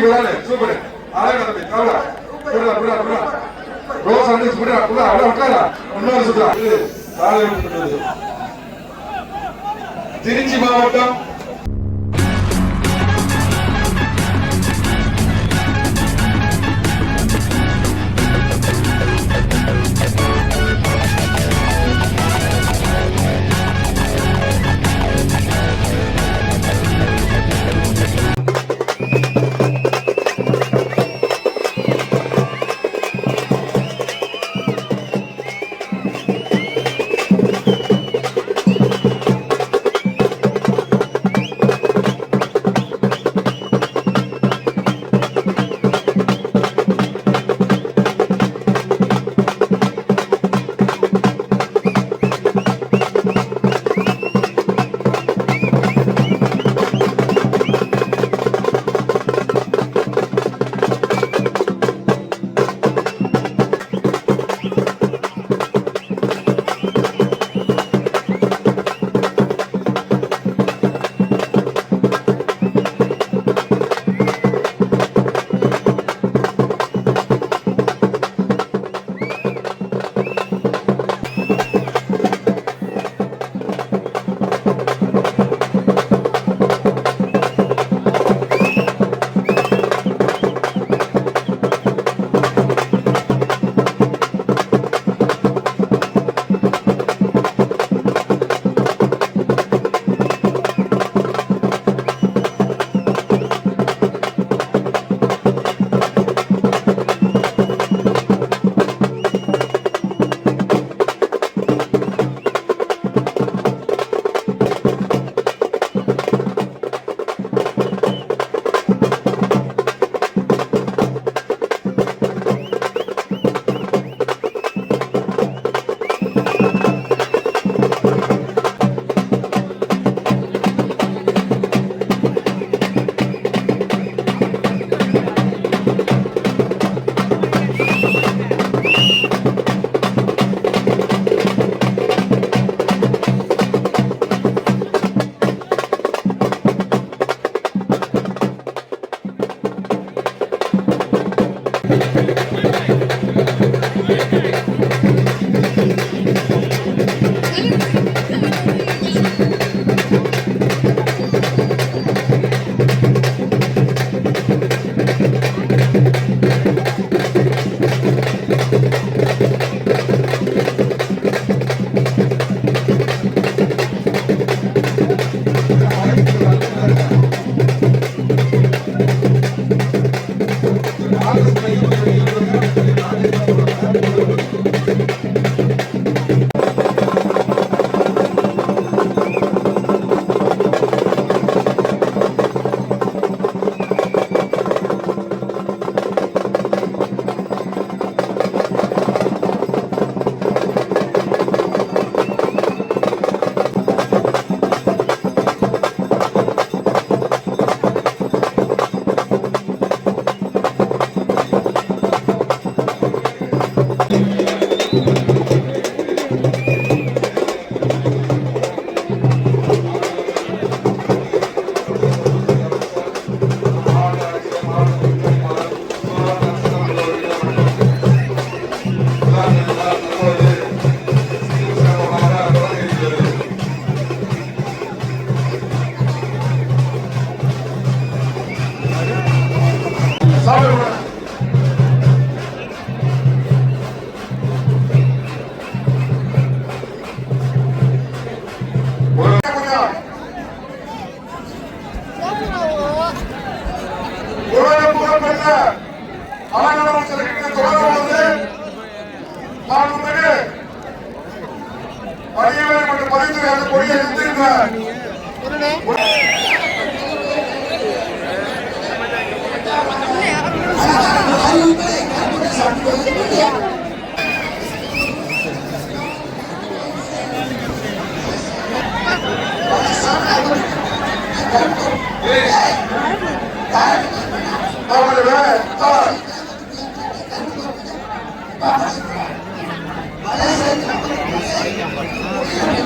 விடாது சூப்பர். அழகா தம்பி புடா புடா புடா ரோஸ் புடா புடா உட்காரா. இன்னொரு சுத்தா காலை விட்டு திருச்சி மாவட்டம்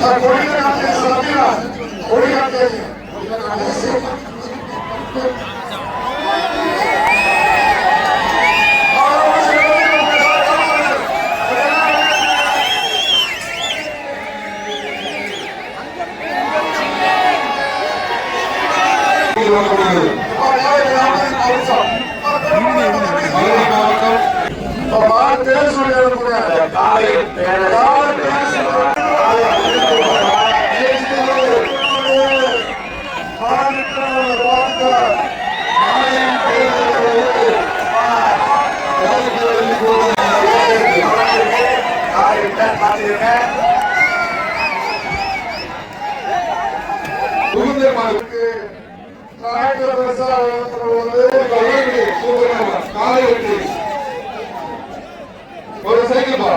さあ、がです、そ、ஒரு சைக்கிள் பா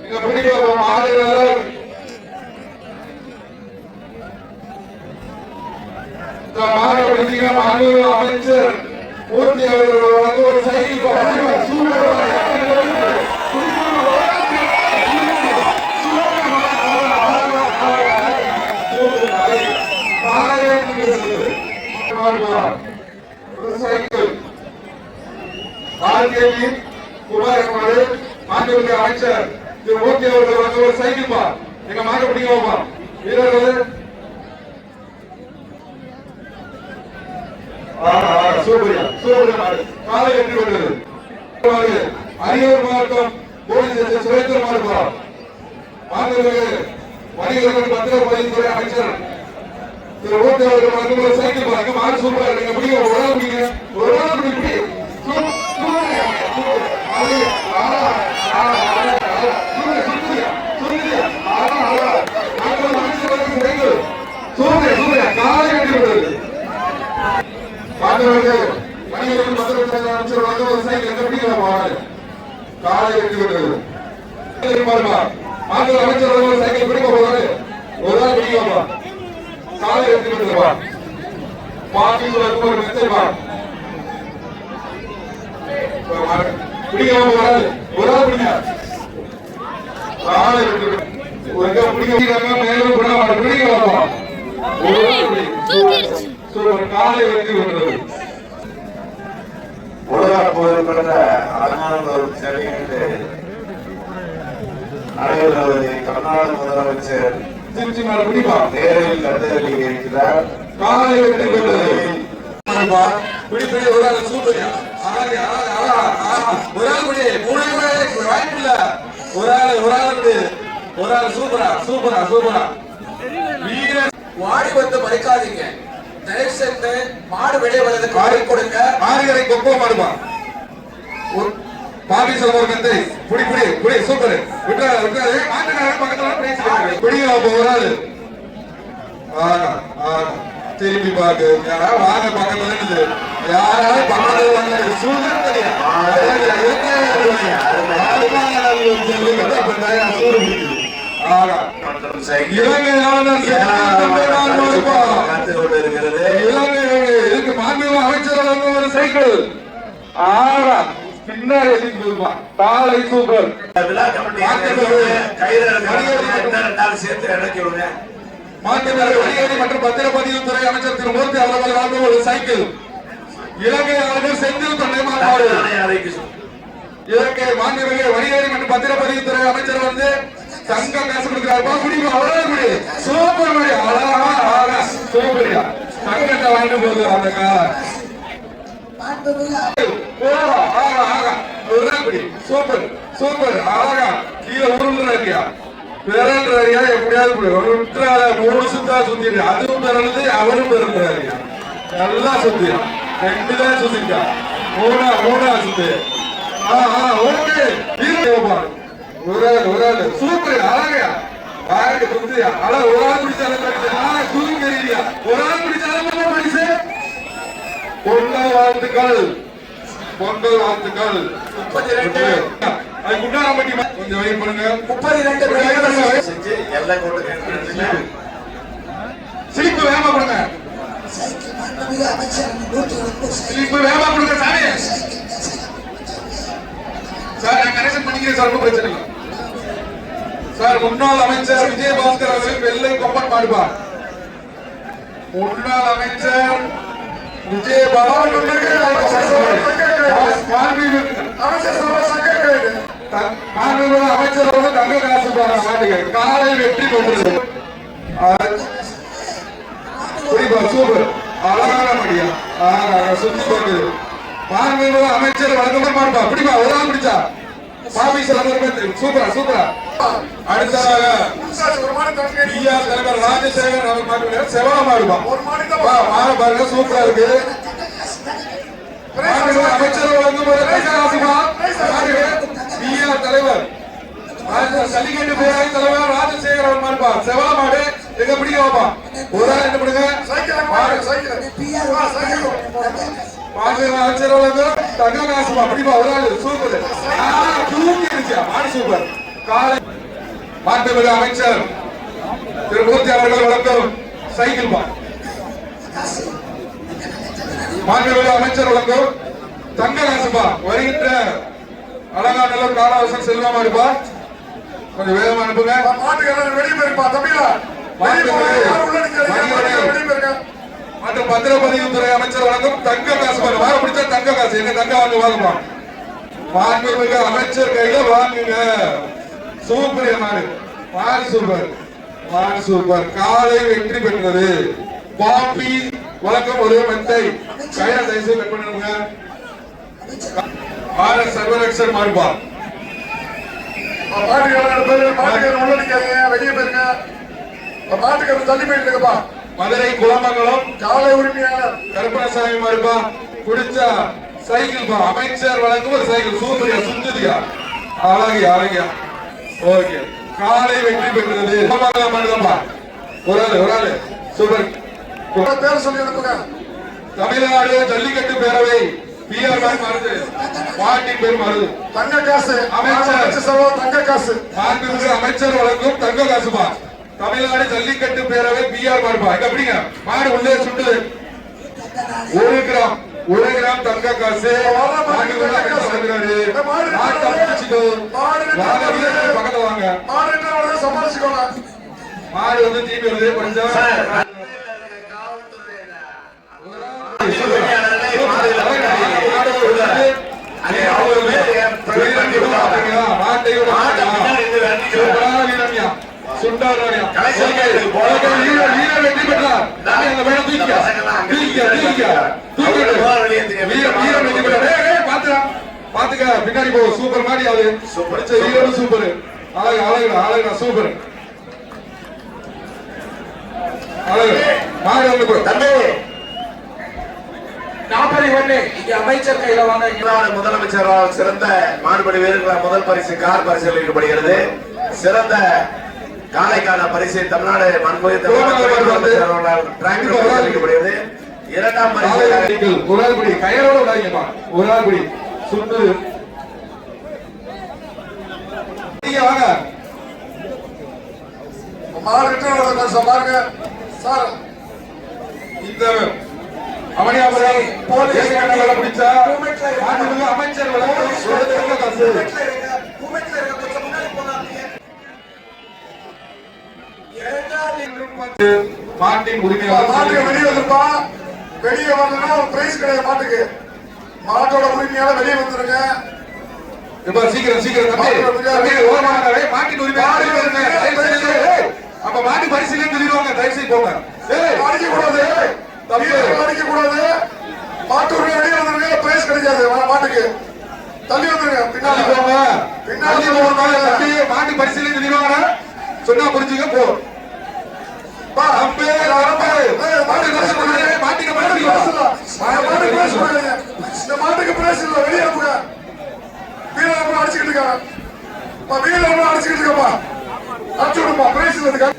நீங்க பிடிக்க மாநில அமைச்சர் மூர்த்தி அவர்கள் வந்து ஒரு சைக்கிள் பா ஒரு சைக்கிள் வாழ்க்கையில் குமாரகுமாரு மாநில அமைச்சர் திரு மூர்த்தி அவர்கள் வந்து ஒரு சைக்கிள் பா. எங்க மாட்ட பிடிக்கலாமா? வீரர்கள். சூப்பரியா சூப்பரியா காலை வெற்றி அரியலூர் மாவட்டம் போலீஸ் மாநில வணிகர்கள் பத்திரப்பதிவுத்துறை அமைச்சர் திரு மூர்த்தி அவர்கள் வந்து ஒரு சைக்கிள் பா மாடு சூப்பரா நீங்க பிடிக்க ஒரு நாள் பிடிங்க ஒரு நாள் பிடி அமைச்சர் சைக்கிள் பிடிக்க போறாரு ஒரு நாள் பிடிக்கலாமா காலை எடுத்து விட்டுருவா பாட்டி சொல்லுக்கு ஒரு மெசேஜ் வா பிடிக்காம வராது. ஒரு ஆள் பிடிங்க. காலை எடுத்து விட்டு ஒரு பிடிக்காம மேலும் கூட பிடிக்கலாமா ஒரு காலை எடுத்து உலக அலங்கான ஒரு செடியிட்டு நடைபெறுவதை கர்நாடக முதலமைச்சர் திருச்சி மேல பிடிப்பா நேரில் கண்டறிய இருக்கிறார் காலை பிடி பிடி ஒரு ஆள் பிடி மூணு வாய்ப்பு இல்ல ஒரு ஆள் ஒரு ஆள் ஒரு ஆள் சூப்பரா சூப்பரா சூப்பரா வீர வாடி வந்து மறைக்காதீங்க தயவு செய்து மாடு வெளியே வர்றதுக்கு வாடி கொடுங்க. ஆறுகரை கொப்போ மாடுமா? பாபி சமூக புடி புடி புடி சூப்பர். விட்டுறாரு விட்டுறாரு மாட்டுக்கார பக்கத்துல பிரைஸ் பிடிங்க ஒரு ஆனா ஆனா திரும்பி பாக்கு. யாரா? வாங்க பக்கத்துல இருக்குது யாராவது பக்கத்துல வாங்க சூழ்நிலை இலங்கை ஆளுநர் மாறுபா. அமைச்சர் ஒரு சைக்கிள். ஆறா பின்னாடி எழுதிருப்பா தாளை சூப்பர் விழா கமிட்டி கைது ரெண்டாவது சேர்த்து மற்றும் அமைச்சர் திரு மூர்த்தி அவர்கள் வந்து ஒரு சைக்கிள் இலங்கை ஆளுநர் செந்தில் சொல்லு. இலங்கை மாண்புமிகு வணிகவரி மற்றும் பத்திரப்பதிவுத்துறை அமைச்சர் வந்து தங்க காசு கொடுக்கிறார் முடியும் அவ்வளவு முடி சூப்பர் அழகா அழகா. சூப்பரியா தங்கத்தை வாங்கிட்டு போகுது அந்த காலம் சூப்பர். சூப்பர். அழகா கீழே உருண்டுறியா பிறன்றியா எப்படியாவது விட்டுறாத மூணு சுத்தா சுத்திடு அதுவும் பிறந்தது அவரும் பிறந்தாரியா நல்லா சுத்தி ரெண்டு தான் சுத்திட்டா மூணா மூணா சுத்து ஓகே ஒரு ஆள் ஒரு ஆள் சூப்பர் அழகா பாருங்க சுத்தியா அழகா ஒரு ஆள் பிடிச்சாலும் தூங்கி ஒரு ஆள் பிடிச்சாலும் பரிசு பொங்கல் வாழ்த்துக்கள் பொங்கல் வாழ்த்துக்கள் முப்பத்தி ரெண்டு. குண்டாரம்பட்டி கொஞ்சம் வெயிட் பண்ணுங்க. முப்பத்தி ரெண்டு செஞ்சு எல்லாம் கொண்டு கேட்டு சிலிப்பு வேகமா கொடுங்க. சிலிப்பு வேகமா கொடுங்க சாமி. சார் நான் கனெக்ஷன் பண்ணிக்கிறேன் சார் ஒன்றும் பிரச்சனை இல்லை. சார் முன்னாள் அமைச்சர் விஜயபாஸ்கர் அவர்கள் வெள்ளை கொம்பன் மாடுபா முன்னாள் அமைச்சர் விஜயபாஸ்கர் மாண்புமிகு அமைச்சர் அவர்கள் தங்க காசு போற காலை வெற்றி கொண்டது புரியுதா சூப்பர் அழகான சுத்தி மாண்புமிகு அமைச்சர் வழக்கமா இருப்பா பிடிப்பா ஒரு பிடிச்சா சிலம்பரம் சூப்பரா சூப்பரா அடுத்ததாக ஐயா தலைவர் ராஜசேகர் அவர் மாட்டு செவலமா மாற பாருங்க சூப்பரா இருக்கு மாண்புமிகு அமைச்சர் வழங்கும் போது கைலாசமா ஐயா தலைவர் ஜல்லிக்கட்டு பேராய தலைவர். ராஜசேகர் அவர் மாடுப்பா செவல மாடு எங்க பிடிக்க வைப்பா. ஒரு ஆள் என்ன பண்ணுங்க சைக்கிள் மாடு. சைக்கிள். வா சைக்கிள். மாண்புமிகு அமைச்சர் வழங்கும் தங்க காசுமா பிடிப்பா ஒரு ஆள் சூப்பர். ஆ, தூக்கி இருந்துச்சா மாடு சூப்பர். காலை மாண்புமிகு அமைச்சர் திரு மூர்த்தி அவர்கள் வழங்கும் சைக்கிள் பா மாண்புமிகு அமைச்சர் வழங்கும் தங்க காசுப்பா வருகின்ற அலங்காநல்லூர் காலவாசம் செல்வமா இருப்பா கொஞ்சம் வேகமா அனுப்புங்க. மாட்டுக்காரன் வெளியே போயிருப்பா போயிருங்க மற்றும் பத்திரப்பதிவுத்துறை அமைச்சர் வழங்கும் தங்க காசு பாரு வார பிடிச்சா தங்க காசு எங்க தங்க வாங்க வாங்கப்பா. மாண்புமிகு அமைச்சர் கையில வாங்குங்க. சூப்பர் மாடு. மாடு சூப்பர். மாடு சூப்பர். காலை வெற்றி பெற்றது. பாப்பி வழக்கம் ஒரு மெத்தை கையில தயவுசெய்து கட் பண்ணுங்க ஆர் எஸ் சர்வரக்ஷன் மாறுபா மாட்டுக்காரன் பேரு மாட்டுக்காரன் உள்ள நிக்காதீங்க வெளியே போயிருங்க. மாட்டுக்காரன் தள்ளி போயிருங்கப்பா மதுரை குளமங்கலம் காலை உரிமையாளர். கருப்பணசாமி மாறுபா குடிச்சா சைக்கிள் பா அமைச்சர் வழங்கும் ஒரு சைக்கிள் சூப்பரியா சுந்தரியா. அழகியா அழகியா. ஓகே. காலை வெற்றி பெற்றது. குளமங்கலம் மாடுதான்பா ஒரு ஆளு ஒரு ஆளு. சூப்பர். பேர் சொல்லி அனுப்புங்க. தமிழ்நாடு ஜல்லிக்கட்டு பேரவை பிஆர் மருது பாட்டின் பேர் மருது தங்க காசு அமைச்சர். தங்க காசு மாண்புமிகு அமைச்சர் வழங்கும் தங்க காசுபா தமிழ்நாடு ஜல்லிக்கட்டு பேரவை பிஆர் மாடுபா இங்க எப்படிங்க மாடு உள்ளே சுட்டு. ஒரு கிராம் ஒரு கிராம் தங்க காசு பக்கத்துல வாங்க. சமாளிச்சுக்கோங்க. மாடு வந்து தீபி வருது கொஞ்சம் பின்னாடி போ. சூப்பர் மாதிரி அது. வீரரும் சூப்பர். அழகு அழகுடா அழகுடா சூப்பர். அழகு. மாடு வந்து. தம்பி. நாற்பது ஒண்ணு இங்க அமைச்சர் கையில வாங்க. முதலமைச்சரால் சிறந்த மாடுபடி வீரர்களால் முதல் பரிசு கார் பரிசீலிக்கப்படுகிறது சிறந்த காலைக்கான பரிசு தமிழ்நாடு மண்புய தமிழ்நாடு முதலமைச்சர் அவர்களால் டிராக்டர் பரிசீலிக்கப்படுகிறது இரண்டாம் பரிசு ஒரு ஆள் பிடி கயரோட விடாதீங்கப்பா ஒரு ஆள் சுண்டு. நீங்க வாங்க. சார் இந்த அவனியாபுரம் போலீஸ் கண்ணால பிடிச்சா அமைச்சர் காசு. மாட்டின் மாட்டுக்கு உரிமையாளர் வெளியே வந்துருப்பா. வெளியே வந்தா ஒரு பிரைஸ் கிடையாது மாட்டுக்கு. மாட்டோட உரிமையால வெளியே வந்துருங்க. இப்ப சீக்கிரம் சீக்கிரம் மாட்டின் உரிமையாளர் அப்ப மாட்டு பரிசீலனை சொல்லிடுவாங்க. தயவு செய்து போங்க. அடிக்க கூடாது. அடிக்க கூடாது மாட்டு வெளியே வந்துருங்க பிரைஸ் கிடைக்காது. மாட்டுக்கு. தள்ளி வந்துருங்க பின்னாடி. பின்னாடி போங்க பின்னாடி தம்பி மாட்டு பரிசீலனை சொல்லிடுவாங்க சொன்னா புரிஞ்சுங்க போ. மாட்டுக்கு பிரைஸ் இல்ல. இந்த மாட்டுக்கு பிரைஸ் கொடுங்க. இந்த மாட்டுக்கு பிரைஸ் இல்ல. வெளியே அனுப்புங்க வீரர் அடிச்சுக்கிட்டு இருக்காங்க. பா, வீரர் அடிச்சுக்கிட்டு இருக்கப்பா. அடிச்சு விடுப்பா. பிரைஸ் இல்ல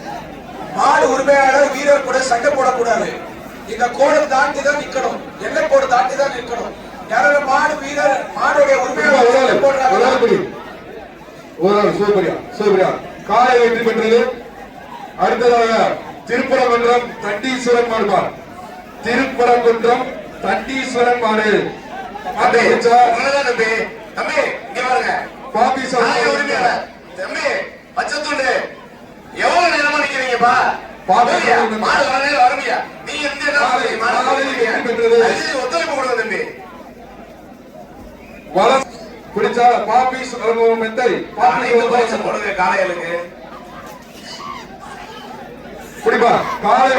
மாடு உரிமையாளர் வீரர் கூட சண்டை போடக்கூடாது. இந்த கோடை தாண்டி தான் நிக்கணும். எல்லை கோடு தாண்டி தான் நிக்கணும்? யாராவது மாடு வீரர் மாடுடைய ஒரு உரிமையாளர் போடுறாங்க பிடி. ஒரு சூப்பரியா சூப்பரியா காலை வெற்றி பெற்றது. அடுத்ததாக திருப்பரங்குன்றம் தண்டீஸ்வரன் மாடுபார் திருப்பரங்குன்றம் தண்டீஸ்வரன் மாடு. தம்பி தம்பி. இங்க பாருங்க. நாங்க உரிமையாளர். தம்பி பச்சைத்துண்டு எவ்வளவு நேரமா நிக்கிறீங்கப்பா? சொல்லுங்க. மாடு வரவே வரமையா நீங்க இருந்து என்ன மெத்தை போடுங்க குடிப்பா காலை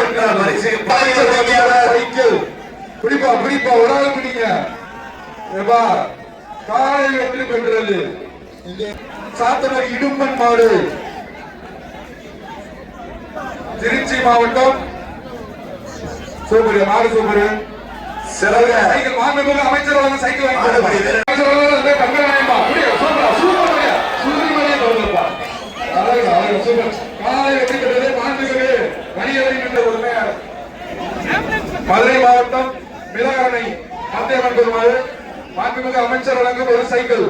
சைக்கிள் ஒரு ஆள் ஏப்பா காலை வெற்றி பெற்றது சாத்தனூர் இடும்பன் மாடு. திருச்சி மாவட்டம் சூப்பர் மாடு சூப்பர். சிறந்த சைக்கிள் மாண்புமிகு அமைச்சர் வழங்க சைக்கிள். அமைச்சர் வழங்க தங்க நாயம்மா அப்படியே சூப்பரா சூப்பர். சுருதிமலையை தொடர்ந்துப்பா அழகு அழகு சூப்பர். காலை வெற்றி பெற்றது மாண்புமிகு மணியவரி என்ற உரிமையாளர் மதுரை மாவட்டம் மிளகானை மத்தியமன் பெருமாள். மாண்புமிகு அமைச்சர் வழங்கும் ஒரு சைக்கிள்.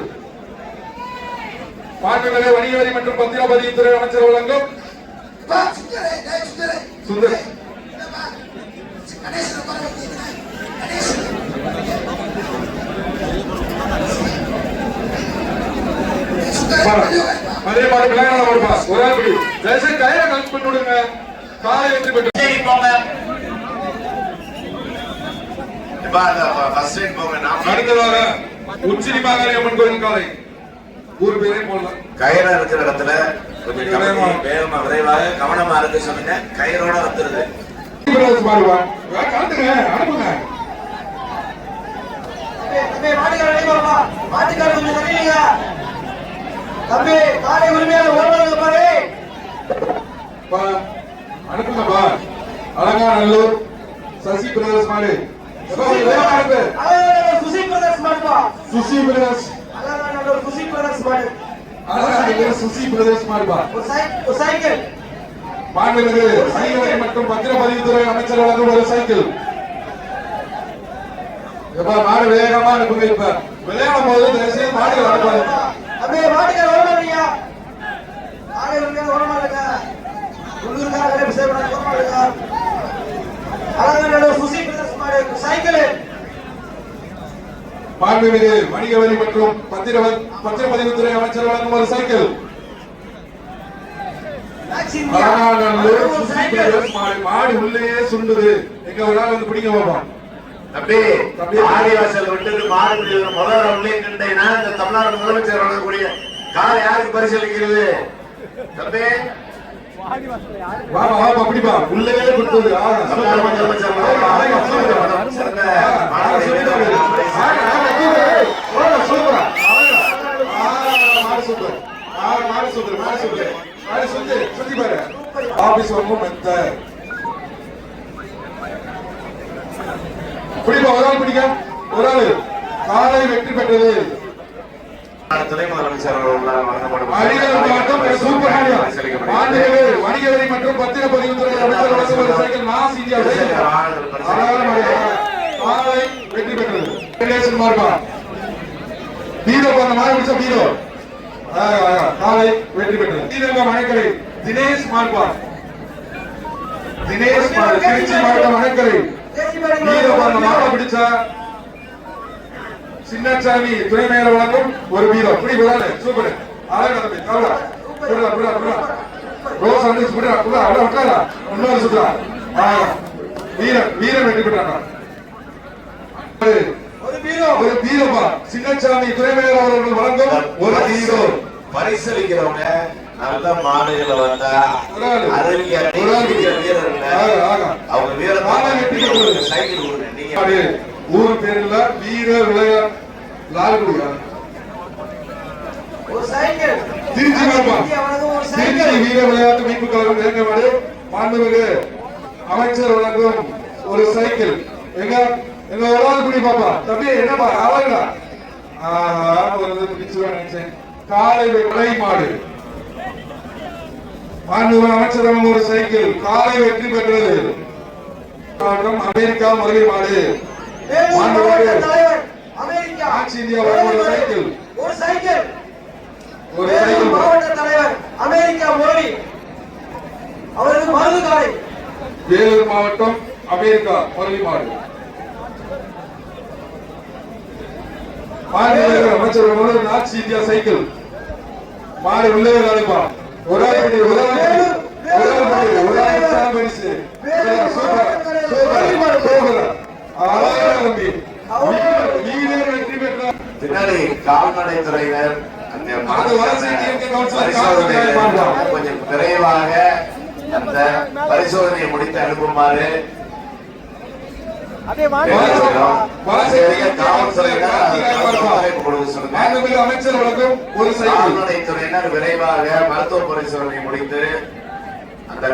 மாண்புமிகு வணிகவரி மற்றும் பத்திரப்பதிவுத்துறை அமைச்சர் வழங்கும். சுந்தர். மதுரை மாவட்டம் மிளகான மாவட்டம் ஒரு ஆள் பிடி. தயவுசெய்து கையில கலெக்ட் பண்ணி விடுங்க. காலை வெற்றி பெற்று சரி, போங்க உச்சினி மாகாணி அம்மன் கோயில் காலை. ஊர் பேரே போடலாம். கயிறா இருக்கிற இடத்துல கொஞ்சம் வேகமா விரைவாக கவனமா இருக்க சொல்லுங்க கயிறோட வந்துருது. பிரதேச பாடுவா கலந்துங்க அனுப்புங்க. தம்பி காலை உரிமையாளர் ஓடுவாங்க பாரு. அனுப்புங்கப்பா அலங்காநல்லூர் சசி மாடு. பிரதர்ஸ் மாடுப்பா சுசி பிரதர்ஸ் மாடு அலங்காநல்லூர் சுசி பிரதேஷ் மாடுப்பா ஒரு சை- ஒரு சைக்கிள். மாண்புமிகு வணிகவரி மற்றும் பத்திரப்பதிவுத்துறை அமைச்சர் வழங்கும் ஒரு சைக்கிள். மாடு வேகமா அனுப்புங்க இப்ப விளையாடும் போது தயவுசெய்து மாடுகள் அனுப்பாது தம்பி மாட்டுக்கார ஓடுவாங்க காலை உரிமையாளர் ஓடமாட்டுங்க உள்ளூர்கார வேலை செய்யப்படாது ஓடமாட்டுங்க அழகான சுசி பிரதர்ஸ் சைக்கிள். மாண்புமிகு வணிகவரி மற்றும் பத்திர பத்திரப்பதிவுத்துறை அமைச்சர் வழங்கும் ஒரு சைக்கிள் மேக்ஸ் இந்தியா அலங்காநல்லூர் ஒரு சுசி சைக்கிள் பிரதேச மாடு மாடு உள்ளேயே சுண்டுது எங்க ஒரு நாள் வந்து பிடிக்க பார்ப்போம் தம்பி ஆதிவாசல் விட்டு மாறுபடி முதல் ரவுண்ட்லயே கண்டேன்னா இந்த தமிழ்நாடு முதலமைச்சர் வழங்கக்கூடிய கார் யாருக்கு பரிசீலிக்கிறது தம்பி. வாமா பிடிப்பா. உள்ளேயே கொடுத்தது. முதலமைச்சர் ஆ, ஆ, சூப்பர். வழங்கும் சிறந்த ஆ, ஆ, மாணவ சூப்பர். ஆ, ஆ, சூப்பர். ஆ, சூப்பர். ஆ, மாடு சூப்பர். ஆ, மாடு சூப்பர், மாடு சூப்பர். ஆபீஸ் ஒன்றும் மெத்த. பிடிப்பா ஒரு ஆள் பிடிக்க? ஒரு ஆளு. காலை வெற்றி பெற்றது. துணை முதலமைச்சர் வணிகவரி மற்றும் பத்திரப்பதிவுத்துறை அமைச்சர் வெற்றி பெற்றது. ஹீரோ பண்ண மாதிரி ஆ, காலை வெற்றி பெற்றது ஸ்ரீரங்க மணக்கரை தினேஷ் தினேஷ் திருச்சி மாவட்டம் மணக்கரை. சின்னசாமி துணை மேயர் வழங்கும் ஒரு ஹீரோ இப்படி விடாது சூப்பர் அழகா தம்பி புடா புடா புடா ரோஸ் புடா புடா விட்டாரா இன்னொரு சுத்தா வீரன் வீரன் ஒரு பீரோ ஒரு ஹீரோப்பா சின்னசாமி துணை மேயர் வழங்கும் ஒரு ஹீரோ பரிசீலிக்கிறவங்க நல்ல மாடுகளை வந்தா ஆளு. வீரர்கள். அவங்க பெற்றது. சைக்கிள் கொடுங்க. நீங்க ஊர் பேர்ல வீர விளையா லால்குடியா ஒரு சைக்கிள். திருச்சி வீர விளையாட்டு மீட்பு கழகம் இயக்கமாடு மாண்புமிகு அமைச்சர் வழங்கும் ஒரு சைக்கிள். எங்க எங்க ஒரு ஆள் குடி பாப்பா. தம்பி என்னப்பா? அழகா ஆஹா ஒரு நினைச்சேன். காலை விளை மாடு மாண்புமிகு அமைச்சர் வழங்கும் ஒரு சைக்கிள் காலை வெற்றி பெற்றது. அமெரிக்கா மதுரை மாடு. ஆட்சி இந்தியா ஒரு சைக்கிள். ஒரு சைக்கிள். ஒரு சைக்கிள் மாவட்ட தலைவர் அமெரிக்கா முரளி அவருக்கு மருந்து காலை. வேலூர் மாவட்டம் அமெரிக்கா முரளி மாடு. மாநில அமைச்சர் நாச்சி இந்தியா சைக்கிள். மாடு உள்ளே வீரர் வெற்றி பெற்றார். பின்னாடி கால்நடை துறையினர். கொஞ்சம் விரைவாக அந்த பரிசோதனையை முடித்து அனுப்புமாறு மாண்புமிகு அமைச்சர் வழங்கும் ஒரு கால்நடைத்துறையினர் விரைவாக மருத்துவ பரிசோதனை முடித்து அந்த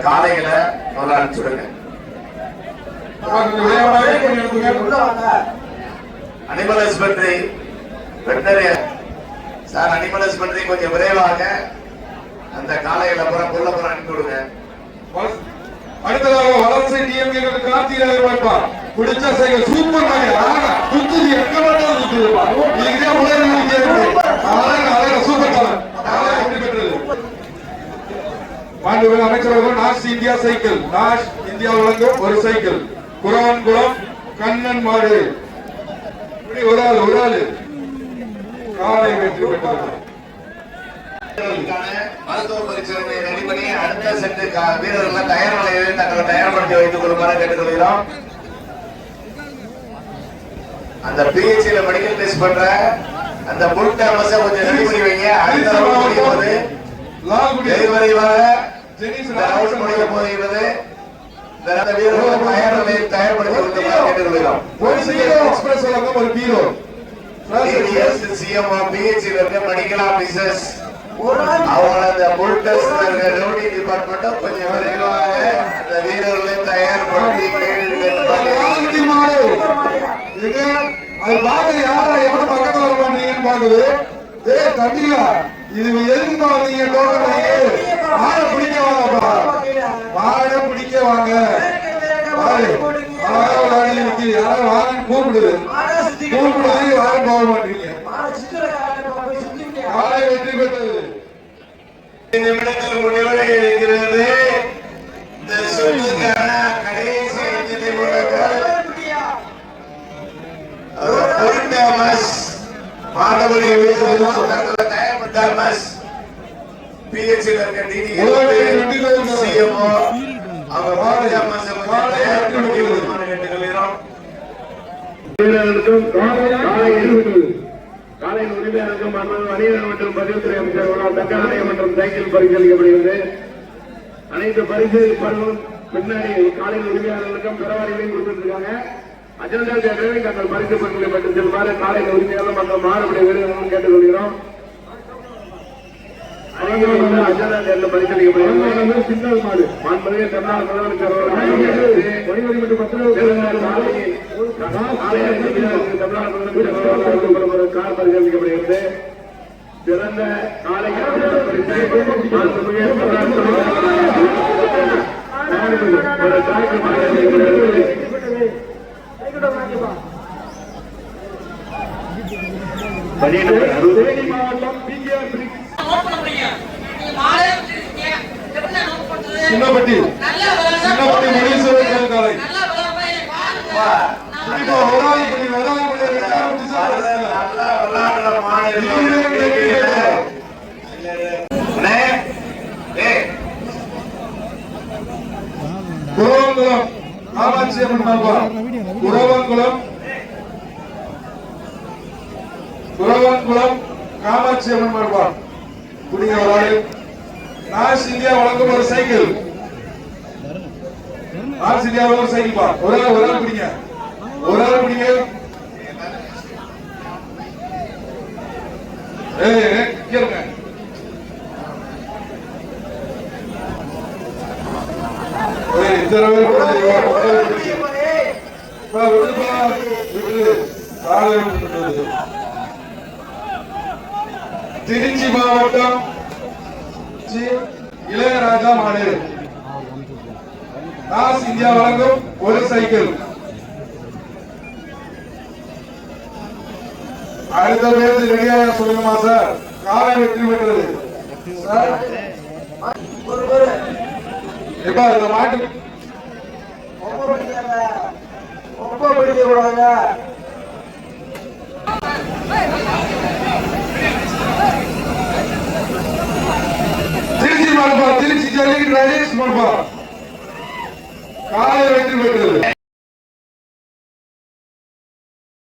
எடுத்துங்க. உள்ள வாங்க. அனிமல் ஹஸ்பண்ட்ரி வெட்டரி சார் அனிமல் ஹஸ்பண்ட்ரி கொஞ்சம் விரைவாக அந்த காளைகளை புறம் புள்ள புறம் அனுப்பி விடுங்க அடுத்ததாக வளர்ச்சி டிஎம்கே கார்த்திகை வைப்பார். பிடிச்ச சைக்கிள் சூப்பர் மாதிரி அழகா குத்துது எங்க மட்டும் குத்துதுப்பா. இதுக்கே முதல் அழகா அழகா சூப்பர் கலர் அழகா எப்படி மாண்புமிகு அமைச்சர் Nash India cycle. Nash India வழங்கும் ஒரு சைக்கிள். குரவன்குளம் கண்ணன் மாடு. ஒரு ஆள் ஒரு ஆள். காலை வெற்றி பெற்றது. மருத்துவ பரிசோதனை ரெடி பண்ணி அடுத்த செட்டு கா- வீரர்கள் தயார் நிலையில் தங்களை தயார்படுத்தி வைத்துக் கொள்ளுமாறு கேட்டுக்கொள்கிறோம். அந்த பிஹெச்ல மெடிக்கல் டெஸ்ட் பண்ற அந்த புல் டேமஸ கொஞ்சம் ரெடி பண்ணி வைங்க. அடுத்த ரவுண்ட் முடியும் போது லால்குடி வெகு விரைவாக ஜெனிஸ் இந்த ரவுண்ட் முடிய போகிறது இந்த அந்த வீரர்கள் தயார் நிலையில் தயார்படுத்தி கொள்ளுமாறு கேட்டுக்கொள்கிறோம். எக்ஸ்பிரஸ் ஒரு சிஎம்ஓ பிஹெச்ல இருக்க மெடிக்கல் ஆபீசர்ஸ் அவங்க அந்த புல் டெஸ்ட் இருக்க ரெவன்யூ டிபார்ட்மெண்ட்டும் கொஞ்சம் விரைவாக அந்த வீரர்களை தயார்படுத்தி இது அது பாக்குற யாரா எவ்வளவு பக்கத்துல வர மாட்டீங்கன்னு பாக்குது ஏய் தம்பிங்களா இது எதுக்கு வந்தீங்க டோக்கன் வாங்கி பிடிக்க வாங்கப்பா. மாடை பிடிக்க வாங்க. யாரும் வாங்கன்னு கூப்பிடுது கூப்பிடுது யாரும் போக மாட்டீங்க மாடா சுத்துற காரணம் போய் சுத்திங்க காலை வெற்றி பெற்றது நிமிடத்தில் முடிவடை இருக்கிறது இந்த கடைசி பிஹெச்ல இருக்க டிடி சிஎம்ஓ அவங்க கேட்டுக்கொள்கிறோம் காலை இருபது காலையில் உரிமையாளருக்கும் அண்ணன் வணிகர் மற்றும் பதிவுத்துறை அமைச்சர் தக்கநாயகம் மற்றும் சைக்கிள் பரிசீலிக்கப்படுகிறது அனைத்து பரிசு பருவம் பின்னாடி காலையில் உரிமையாளர்களுக்கும் பிறவாரிகளையும் கொடுத்திருக்காங்க அஜெண்டா தேர்தலில் தங்கள் பரிசு பரிசுகளை பெற்று செல்வாறு காலையில் உரிமையாளர் மற்றும் மாறுபடி வீரர்களும் கேட்டுக்கொள்கிறோம். அனைவரும் வந்து மாடு மாண்புமிகு தமிழ்நாடு முதலமைச்சர் அவர்கள் கார் பரிசீலிக்கப்படுகிறது சிறந்த காலை மாவட்டம் பிஜேபி சின்னப்பட்டி. சின்னப்பட்டி முனீஸ்வரன் காலை. குரவங்குளம் காமாட்சி அம்மன் மார்பா குரவங்குளம் குரவங்குளம் காமாட்சி அம்மன் மார்பா குடிங்க ஆர்ஸ் இந்தியா வழங்கும் ஒரு சைக்கிள். ஆர்ஸ் இந்தியா வழங்கும் ஒரு சைக்கிள் பா. ஒரு ஆள் ஒரு ஆள் பிடிங்க. ஒரு ஆள் பிடிங்க. கேளுங்க திருச்சி மாவட்டம் சி- இளையராஜா மாடு நாஸ் இந்தியா வழங்கும் ஒரு சைக்கிள். அடுத்த பேருந்து ரெடியாக சொல்லுமா சார்? காலை வெற்றி பெற்றது. சார்? ஒரு இந்த மாட்டு ரொம்ப பிடிக்காத ரொம்ப ಮಾಡ್ಬಾರ್ದು ತಿರುಚಿ ಜಲ್ಲಿ ಮಾಡ್ಬಾರ್ದು ಕಾಲ ವೆಟ್ಟಿ ಬಿಟ್ಟರು